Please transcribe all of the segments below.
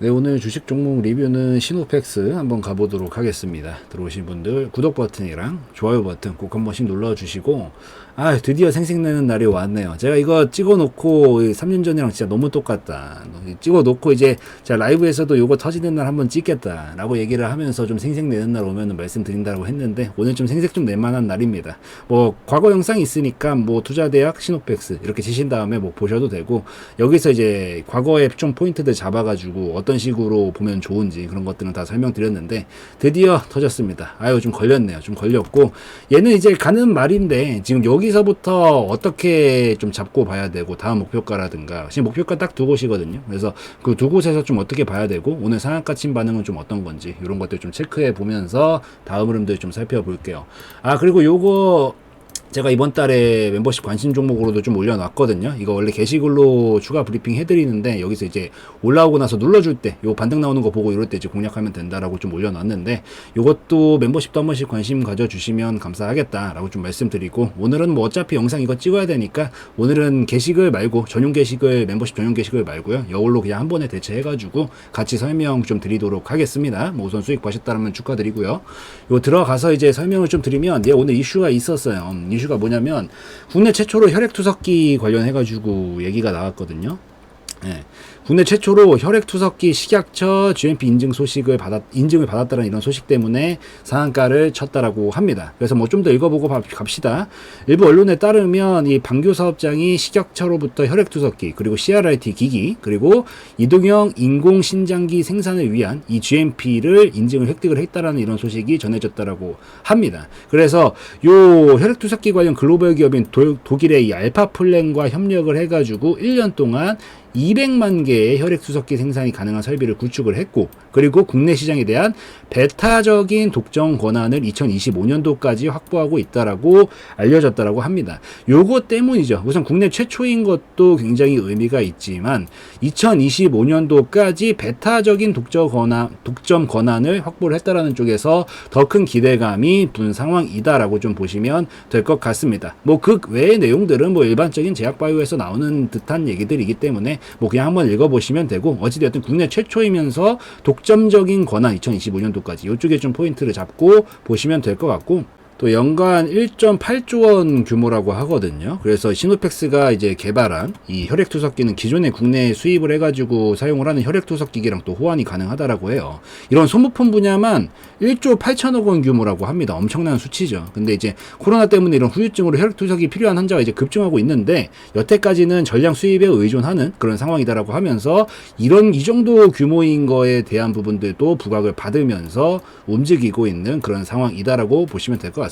네, 오늘 주식 종목 리뷰는 시노팩스 한번 가보도록 하겠습니다. 들어오신 분들 구독 버튼이랑 좋아요 버튼 꼭 한 번씩 눌러주시고, 아, 드디어 생색내는 날이 왔네요. 제가 이거 찍어놓고 3년 전이랑 진짜 너무 똑같다. 찍어놓고 이제 제가 라이브에서도 요거 터지는 날 한번 찍겠다. 라고 얘기를 하면서 좀 생색내는 날 오면 말씀드린다고 했는데, 오늘 좀 생색 좀 낼만한 날입니다. 뭐, 과거 영상이 있으니까 뭐, 투자대학 시노팩스 이렇게 치신 다음에 뭐 보셔도 되고, 여기서 이제 과거에 좀 포인트들 잡아가지고 어떤 식으로 보면 좋은지 그런 것들은 다 설명드렸는데 드디어 터졌습니다. 아유 좀 걸렸네요. 좀 걸렸고 얘는 이제 가는 말인데 지금 여기서부터 어떻게 좀 잡고 봐야 되고 다음 목표가라든가 지금 목표가 딱 두 곳이거든요. 그래서 그 두 곳에서 좀 어떻게 봐야 되고 오늘 상한가 친 반응은 좀 어떤 건지 이런 것들 좀 체크해 보면서 다음 흐름들 좀 살펴볼게요. 아 그리고 요거 제가 이번 달에 멤버십 관심 종목으로도 좀 올려놨거든요. 이거 원래 게시글로 추가 브리핑 해드리는데 여기서 이제 올라오고 나서 눌러줄 때 요 반등 나오는 거 보고 이럴 때 이제 공략하면 된다라고 좀 올려놨는데 요것도 멤버십도 한 번씩 관심 가져주시면 감사하겠다라고 좀 말씀드리고 오늘은 뭐 어차피 영상 이거 찍어야 되니까 오늘은 게시글 말고 전용 게시글 멤버십 전용 게시글 말고요. 이걸로 그냥 한 번에 대체해가지고 같이 설명 좀 드리도록 하겠습니다. 뭐 우선 수익 보셨다면 축하드리고요. 요 들어가서 이제 설명을 좀 드리면 예, 오늘 이슈가 있었어요. 음, 이슈가 뭐냐면 국내 최초로 혈액투석기 관련해가지고 얘기가 나왔거든요. 예. 국내 최초로 혈액투석기 식약처 GMP 인증 소식을 받았, 인증을 받았다는 이런 소식 때문에 상한가를 쳤다라고 합니다. 그래서 뭐 좀 더 읽어보고 봐- 갑시다. 일부 언론에 따르면 이 방교 사업장이 식약처로부터 혈액투석기, 그리고 CRRT 기기, 그리고 이동형 인공신장기 생산을 위한 이 GMP를 인증을 획득을 했다라는 이런 소식이 전해졌다라고 합니다. 그래서 요 혈액투석기 관련 글로벌 기업인 도, 독일의 이 알파플랜과 협력을 해가지고 1년 동안 200만 개의 혈액투석기 생산이 가능한 설비를 구축을 했고 그리고 국내 시장에 대한 배타적인 독점 권한을 2025년도까지 확보하고 있다라고 알려졌다라고 합니다. 요거 때문이죠. 우선 국내 최초인 것도 굉장히 의미가 있지만 2025년도까지 배타적인 독점 권한 독점 권한을 확보를 했다라는 쪽에서 더 큰 기대감이 둔 상황이다라고 좀 보시면 될 것 같습니다. 뭐 그 외의 내용들은 뭐 일반적인 제약 바이오에서 나오는 듯한 얘기들이기 때문에 뭐 그냥 한번 읽어 보시면 되고 어찌되었든 국내 최초이면서 독점적인 권한 2025년도까지 이쪽에 좀 포인트를 잡고 보시면 될 것 같고 또 연간 1.8조 원 규모라고 하거든요. 그래서 시노펙스가 이제 개발한 이 혈액 투석기는 기존에 국내에 수입을 해가지고 사용을 하는 혈액 투석기기랑 또 호환이 가능하다라고 해요. 이런 소모품 분야만 1조 8천억 원 규모라고 합니다. 엄청난 수치죠. 근데 이제 코로나 때문에 이런 후유증으로 혈액 투석이 필요한 환자가 이제 급증하고 있는데 여태까지는 전량 수입에 의존하는 그런 상황이다라고 하면서 이런 이 정도 규모인 거에 대한 부분들도 부각을 받으면서 움직이고 있는 그런 상황이다라고 보시면 될 것 같습니다.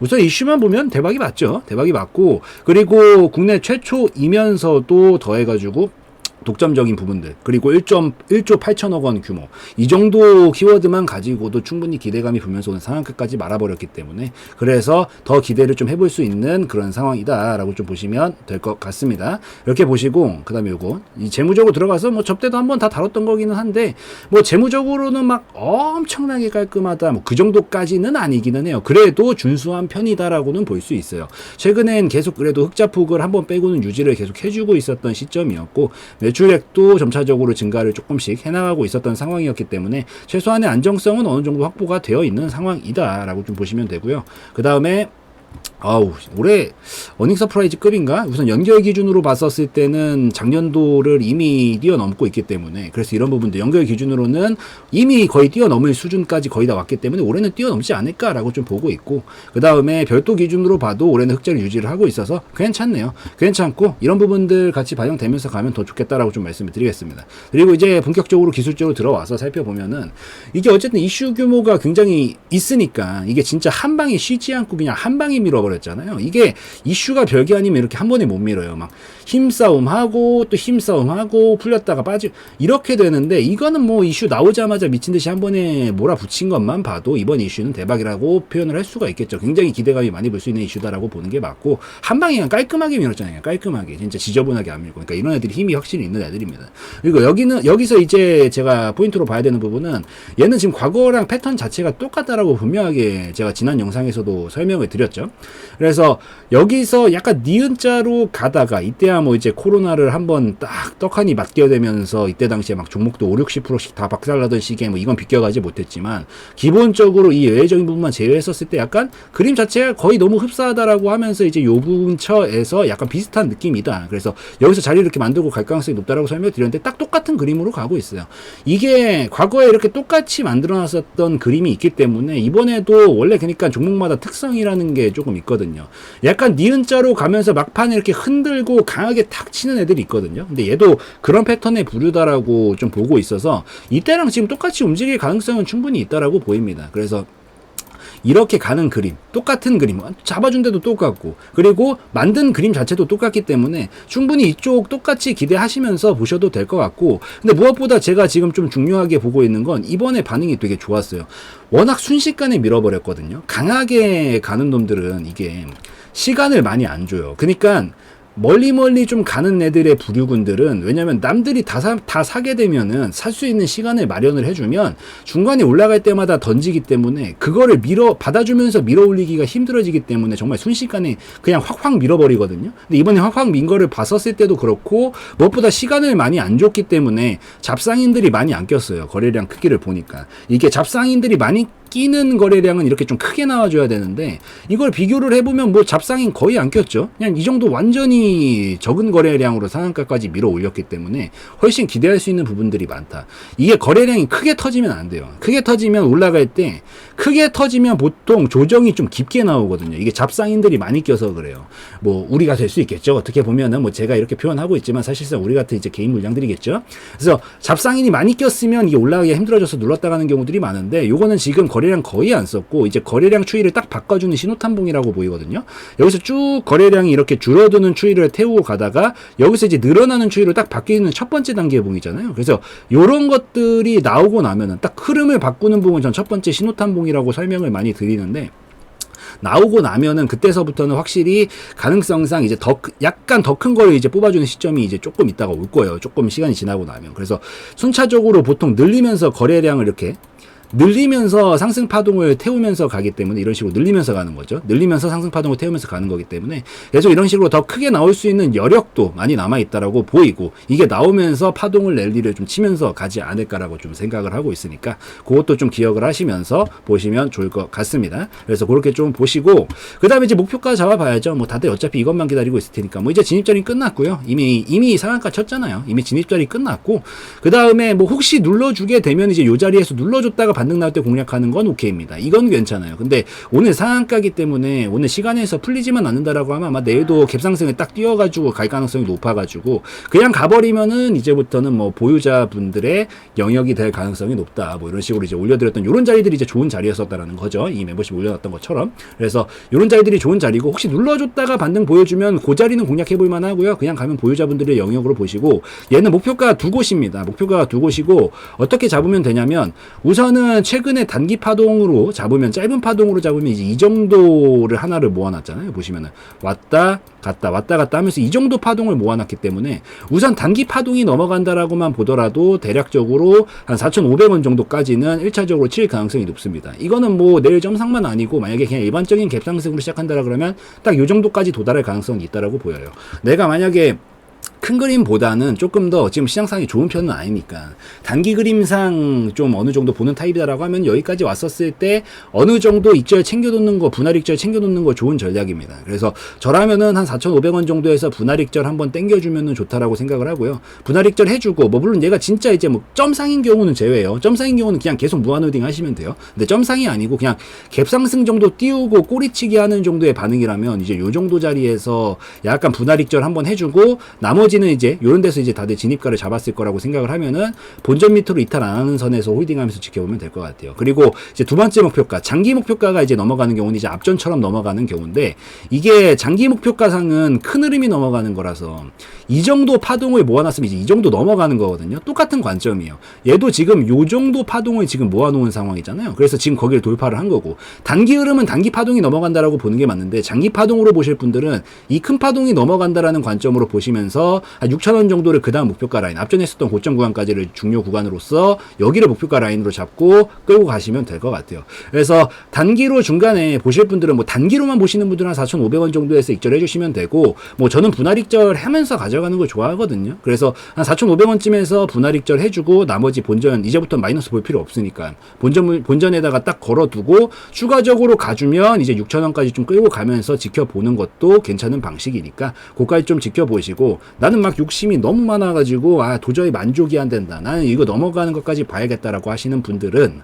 우선 이슈만 보면 대박이 맞죠. 대박이 맞고 그리고 국내 최초이면서도 더해가지고 독점적인 부분들 그리고 1.1조 8천억 원 규모 이 정도 키워드만 가지고도 충분히 기대감이 불면서 오늘 상한가까지 말아버렸기 때문에 그래서 더 기대를 좀 해볼 수 있는 그런 상황이다라고 좀 보시면 될 것 같습니다. 이렇게 보시고 그다음에 요거 이 재무적으로 들어가서 뭐 접대도 한번 다 다뤘던 거기는 한데 뭐 재무적으로는 막 엄청나게 깔끔하다 뭐 그 정도까지는 아니기는 해요. 그래도 준수한 편이다라고는 볼 수 있어요. 최근엔 계속 그래도 흑자폭을 한번 빼고는 유지를 계속 해주고 있었던 시점이었고 매출액도 점차적으로 증가를 조금씩 해나가고 있었던 상황이었기 때문에 최소한의 안정성은 어느 정도 확보가 되어 있는 상황이다라고 좀 보시면 되고요. 그 다음에 아우 올해 어닝 서프라이즈 급인가? 우선 연결 기준으로 봤었을 때는 작년도를 이미 뛰어넘고 있기 때문에 그래서 이런 부분도 연결 기준으로는 이미 거의 뛰어넘을 수준까지 거의 다 왔기 때문에 올해는 뛰어넘지 않을까라고 좀 보고 있고 그 다음에 별도 기준으로 봐도 올해는 흑자를 유지를 하고 있어서 괜찮네요. 괜찮고 이런 부분들 같이 반영되면서 가면 더 좋겠다라고 좀 말씀을 드리겠습니다. 그리고 이제 본격적으로 기술적으로 들어와서 살펴보면은 이게 어쨌든 이슈 규모가 굉장히 있으니까 이게 진짜 한 방에 쉬지 않고 그냥 한 방에 밀어버렸잖아요. 이게 이슈가 별게 아니면 이렇게 한 번에 못 밀어요. 막 힘싸움하고 또 힘싸움하고 풀렸다가 빠지 이렇게 되는데 이거는 뭐 이슈 나오자마자 미친 듯이 한 번에 몰아붙인 것만 봐도 이번 이슈는 대박이라고 표현을 할 수가 있겠죠. 굉장히 기대감이 많이 볼 수 있는 이슈다라고 보는 게 맞고 한 방에 그냥 깔끔하게 밀었잖아요. 깔끔하게 진짜 지저분하게 안 밀고 그러니까 이런 애들이 힘이 확실히 있는 애들입니다. 그리고 여기는 여기서 이제 제가 포인트로 봐야 되는 부분은 얘는 지금 과거랑 패턴 자체가 똑같다라고 분명하게 제가 지난 영상에서도 설명을 드렸죠. 그래서 여기서 약간 니은자로 가다가 이때야 뭐 이제 코로나를 한번 딱 떡하니 맞게 되면서 이때 당시에 막 종목도 5, 60%씩 다 박살나던 시기에 뭐 이건 비껴가지 못했지만 기본적으로 이 외적인 부분만 제외했었을 때 약간 그림 자체가 거의 너무 흡사하다라고 하면서 이제 요 근처에서 약간 비슷한 느낌이다. 그래서 여기서 자리를 이렇게 만들고 갈 가능성이 높다라고 설명드렸는데 딱 똑같은 그림으로 가고 있어요. 이게 과거에 이렇게 똑같이 만들어 놨었던 그림이 있기 때문에 이번에도 원래 그러니까 종목마다 특성이라는 게 조금 있거든요. 약간 니은자로 가면서 막판에 이렇게 흔들고 강하게 탁 치는 애들이 있거든요. 근데 얘도 그런 패턴의 부류다라고 좀 보고 있어서 이때랑 지금 똑같이 움직일 가능성은 충분히 있다라고 보입니다. 그래서 이렇게 가는 그림, 똑같은 그림, 잡아준 데도 똑같고, 그리고 만든 그림 자체도 똑같기 때문에 충분히 이쪽 똑같이 기대하시면서 보셔도 될 것 같고, 근데 무엇보다 제가 지금 좀 중요하게 보고 있는 건 이번에 반응이 되게 좋았어요. 워낙 순식간에 밀어버렸거든요. 강하게 가는 놈들은 이게 시간을 많이 안 줘요. 그러니까 멀리 멀리 좀 가는 애들의 부류군들은 왜냐면 남들이 다, 사, 다 사게 되면은 살 수 있는 시간을 마련을 해주면 중간에 올라갈 때마다 던지기 때문에 그거를 밀어 받아주면서 밀어 올리기가 힘들어지기 때문에 정말 순식간에 그냥 확확 밀어버리거든요. 근데 이번에 확확 민 거를 봤었을 때도 그렇고 무엇보다 시간을 많이 안 줬기 때문에 잡상인들이 많이 안 꼈어요. 거래량 크기를 보니까 이게 잡상인들이 많이 끼는 거래량은 이렇게 좀 크게 나와줘야 되는데 이걸 비교를 해보면 뭐 잡상인 거의 안 꼈죠. 그냥 이 정도 완전히 적은 거래량으로 상한가까지 밀어 올렸기 때문에 훨씬 기대할 수 있는 부분들이 많다. 이게 거래량이 크게 터지면 안 돼요. 크게 터지면 올라갈 때 크게 터지면 보통 조정이 좀 깊게 나오거든요. 이게 잡상인들이 많이 껴서 그래요. 뭐 우리가 될 수 있겠죠. 어떻게 보면은 뭐 제가 이렇게 표현하고 있지만 사실상 우리 같은 이제 개인 물량들이겠죠. 그래서 잡상인이 많이 꼈으면 이게 올라가기가 힘들어져서 눌렀다 가는 경우들이 많은데 요거는 지금 거래 량 거의 안 썼고 이제 거래량 추이를 딱 바꿔주는 신호탄봉이라고 보이거든요. 여기서 쭉 거래량이 이렇게 줄어드는 추이를 태우고 가다가 여기서 이제 늘어나는 추이로 딱 바뀌는 첫 번째 단계의 봉이잖아요. 그래서 요런 것들이 나오고 나면은 딱 흐름을 바꾸는 봉은 전 첫 번째 신호탄봉이라고 설명을 많이 드리는데 나오고 나면은 그때서부터는 확실히 가능성상 이제 더 크- 약간 더 큰 거를 이제 뽑아주는 시점이 이제 조금 있다가 올 거예요. 조금 시간이 지나고 나면 그래서 순차적으로 보통 늘리면서 거래량을 이렇게 늘리면서 상승 파동을 태우면서 가기 때문에 이런 식으로 늘리면서 가는 거죠. 늘리면서 상승 파동을 태우면서 가는 거기 때문에 계속 이런 식으로 더 크게 나올 수 있는 여력도 많이 남아 있다라고 보이고 이게 나오면서 파동을 랠리를 좀 치면서 가지 않을까라고 좀 생각을 하고 있으니까 그것도 좀 기억을 하시면서 보시면 좋을 것 같습니다. 그래서 그렇게 좀 보시고 그다음에 이제 목표가 잡아봐야죠. 뭐 다들 어차피 이것만 기다리고 있을 테니까 뭐 이제 진입자리 끝났고요. 이미 이미 상한가 쳤잖아요. 이미 진입자리 끝났고 그 다음에 뭐 혹시 눌러주게 되면 이제 요 자리에서 눌러줬다가 반등 나올 때 공략하는 건 오케이입니다. 이건 괜찮아요. 근데 오늘 상한가기 때문에 오늘 시간에서 풀리지만 않는다라고 하면 아마 내일도 갭상승을 딱 뛰어가지고 갈 가능성이 높아가지고 그냥 가버리면은 이제부터는 뭐 보유자분들의 영역이 될 가능성이 높다. 뭐 이런 식으로 이제 올려드렸던 이런 자리들이 이제 좋은 자리였었다라는 거죠. 이 멤버십 올려놨던 것처럼. 그래서 이런 자리들이 좋은 자리고 혹시 눌러줬다가 반등 보여주면 그 자리는 공략해볼 만하고요. 그냥 가면 보유자분들의 영역으로 보시고 얘는 목표가 두 곳입니다. 목표가 두 곳이고 어떻게 잡으면 되냐면 우선은 최근에 단기 파동으로 잡으면 짧은 파동으로 잡으면 이제 이 정도를 하나를 모아놨잖아요. 보시면은 왔다 갔다 왔다 갔다 하면서 이 정도 파동을 모아놨기 때문에 우선 단기 파동이 넘어간다라고만 보더라도 대략적으로 한 4,500원 정도까지는 1차적으로 칠 가능성이 높습니다. 이거는 뭐 내일 점상만 아니고 만약에 그냥 일반적인 갭상승으로 시작한다라 그러면 딱요 정도까지 도달할 가능성이 있다라고 보여요. 내가 만약에 큰 그림보다는 조금 더 지금 시장상이 좋은 편은 아니니까 단기 그림상 좀 어느 정도 보는 타입이다라고 하면 여기까지 왔었을 때 어느 정도 익절 챙겨놓는 거 분할 익절 챙겨놓는 거 좋은 전략입니다. 그래서 저라면은 한 4,500원 정도에서 분할 익절 한번 땡겨주면은 좋다라고 생각을 하고요. 분할 익절 해주고 뭐 물론 얘가 진짜 이제 뭐 점상인 경우는 제외예요. 점상인 경우는 그냥 계속 무한 호딩 하시면 돼요. 근데 점상이 아니고 그냥 갭상승 정도 띄우고 꼬리치기 하는 정도의 반응이라면 이제 요 정도 자리에서 약간 분할 익절 한번 해주고 나머지 는 이제 요런 데서 이제 다들 진입가를 잡았을 거라고 생각을 하면은 본전 밑으로 이탈 안 하는 선에서 홀딩하면서 지켜보면 될 것 같아요. 그리고 이제 두 번째 목표가 장기 목표가가 이제 넘어가는 경우는 이제 앞전처럼 넘어가는 경우인데 이게 장기 목표가상은 큰 흐름이 넘어가는 거라서 이 정도 파동을 모아놨으면 이제 이 정도 넘어가는 거거든요. 똑같은 관점이에요. 얘도 지금 요 정도 파동을 지금 모아놓은 상황이잖아요. 그래서 지금 거기를 돌파를 한 거고 단기 흐름은 단기 파동이 넘어간다라고 보는 게 맞는데 장기 파동으로 보실 분들은 이 큰 파동이 넘어간다라는 관점으로 보시면서 한 6천원 정도를 그 다음 목표가 라인 앞전에 했었던 고점 구간까지를 중요 구간으로서 여기를 목표가 라인으로 잡고 끌고 가시면 될 것 같아요. 그래서 단기로 중간에 보실 분들은 뭐 단기로만 보시는 분들은 한 4,500원 정도에서 익절해 주시면 되고 뭐 저는 분할 익절 하면서 가져가는 걸 좋아하거든요. 그래서 한 4,500원쯤에서 분할 익절 해주고 나머지 본전 이제부터 마이너스 볼 필요 없으니까 본전 본전에다가 딱 걸어두고 추가적으로 가주면 이제 6,000원까지 좀 끌고 가면서 지켜보는 것도 괜찮은 방식이니까 그까지 좀 지켜보시고 나는 막 욕심이 너무 많아가지고 아 도저히 만족이 안 된다. 나는 이거 넘어가는 것까지 봐야겠다라고 하시는 분들은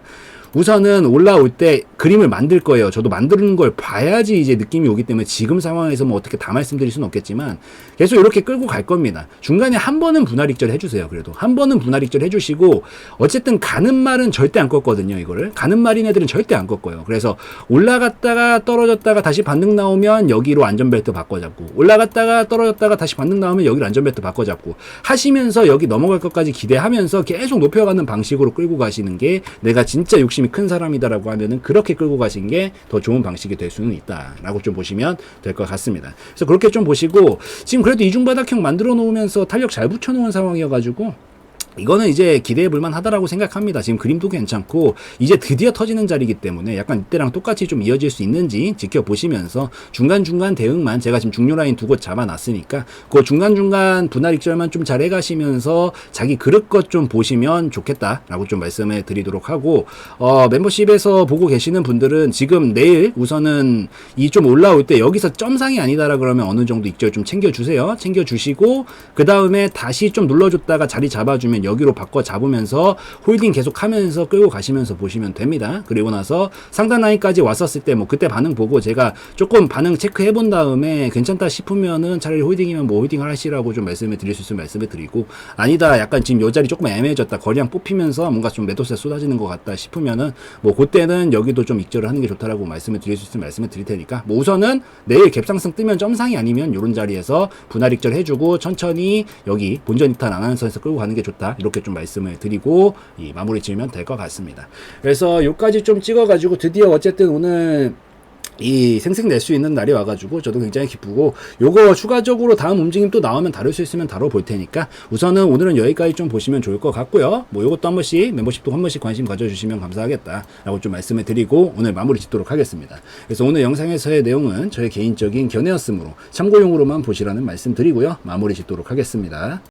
우선은 올라올 때 그림을 만들 거예요. 저도 만드는 걸 봐야지 이제 느낌이 오기 때문에 지금 상황에서 뭐 어떻게 다 말씀드릴 수는 없겠지만 계속 이렇게 끌고 갈 겁니다. 중간에 한 번은 분할 익절 해주세요. 그래도 한 번은 분할 익절 해주시고 어쨌든 가는 말은 절대 안 꺾거든요. 이거를 가는 말인 애들은 절대 안 꺾어요. 그래서 올라갔다가 떨어졌다가 다시 반등 나오면 여기로 안전벨트 바꿔잡고 올라갔다가 떨어졌다가 다시 반등 나오면 여기로 안전벨트 바꿔잡고 하시면서 여기 넘어갈 것까지 기대하면서 계속 높여가는 방식으로 끌고 가시는 게 내가 진짜 욕심이 큰 사람이다라고 하면은 그렇게 끌고 가신 게 더 좋은 방식이 될 수는 있다라고 좀 보시면 될 것 같습니다. 그래서 그렇게 좀 보시고 지금 그래도 이중 바닥형 만들어 놓으면서 탄력 잘 붙여 놓은 상황이어가지고 이거는 이제 기대해 볼만 하다라고 생각합니다. 지금 그림도 괜찮고 이제 드디어 터지는 자리이기 때문에 약간 이때랑 똑같이 좀 이어질 수 있는지 지켜보시면서 중간중간 대응만 제가 지금 중요 라인 두 곳 잡아놨으니까 그 중간중간 분할 익절만 좀 잘 해가시면서 자기 그릇 것 좀 보시면 좋겠다라고 좀 말씀을 드리도록 하고 어, 멤버십에서 보고 계시는 분들은 지금 내일 우선은 이 좀 올라올 때 여기서 점상이 아니다라 그러면 어느 정도 익절 좀 챙겨주세요. 챙겨주시고 그 다음에 다시 좀 눌러줬다가 자리 잡아주면 여기로 바꿔 잡으면서 홀딩 계속 하면서 끌고 가시면서 보시면 됩니다. 그리고 나서 상단 라인까지 왔었을 때 뭐 그때 반응 보고 제가 조금 반응 체크해 본 다음에 괜찮다 싶으면은 차라리 홀딩이면 뭐 홀딩을 하시라고 좀 말씀을 드릴 수 있으면 말씀을 드리고 아니다. 약간 지금 요 자리 조금 애매해졌다. 거리랑 뽑히면서 뭔가 좀 매도세 쏟아지는 것 같다 싶으면은 뭐 그때는 여기도 좀 익절을 하는 게 좋다라고 말씀을 드릴 수 있으면 말씀을 드릴 테니까 뭐 우선은 내일 갭상승 뜨면 점상이 아니면 요런 자리에서 분할 익절 해주고 천천히 여기 본전 이탈 안 하는 선에서 끌고 가는 게 좋다 이렇게 좀 말씀을 드리고 이 마무리 지으면 될 것 같습니다. 그래서 요까지 좀 찍어가지고 드디어 어쨌든 오늘 이 생생 낼 수 있는 날이 와가지고 저도 굉장히 기쁘고 요거 추가적으로 다음 움직임 또 나오면 다룰 수 있으면 다뤄볼 테니까 우선은 오늘은 여기까지 좀 보시면 좋을 것 같고요. 뭐 요것도 한 번씩 멤버십도 한 번씩 관심 가져주시면 감사하겠다 라고 좀 말씀을 드리고 오늘 마무리 짓도록 하겠습니다. 그래서 오늘 영상에서의 내용은 저의 개인적인 견해였으므로 참고용으로만 보시라는 말씀 드리고요. 마무리 짓도록 하겠습니다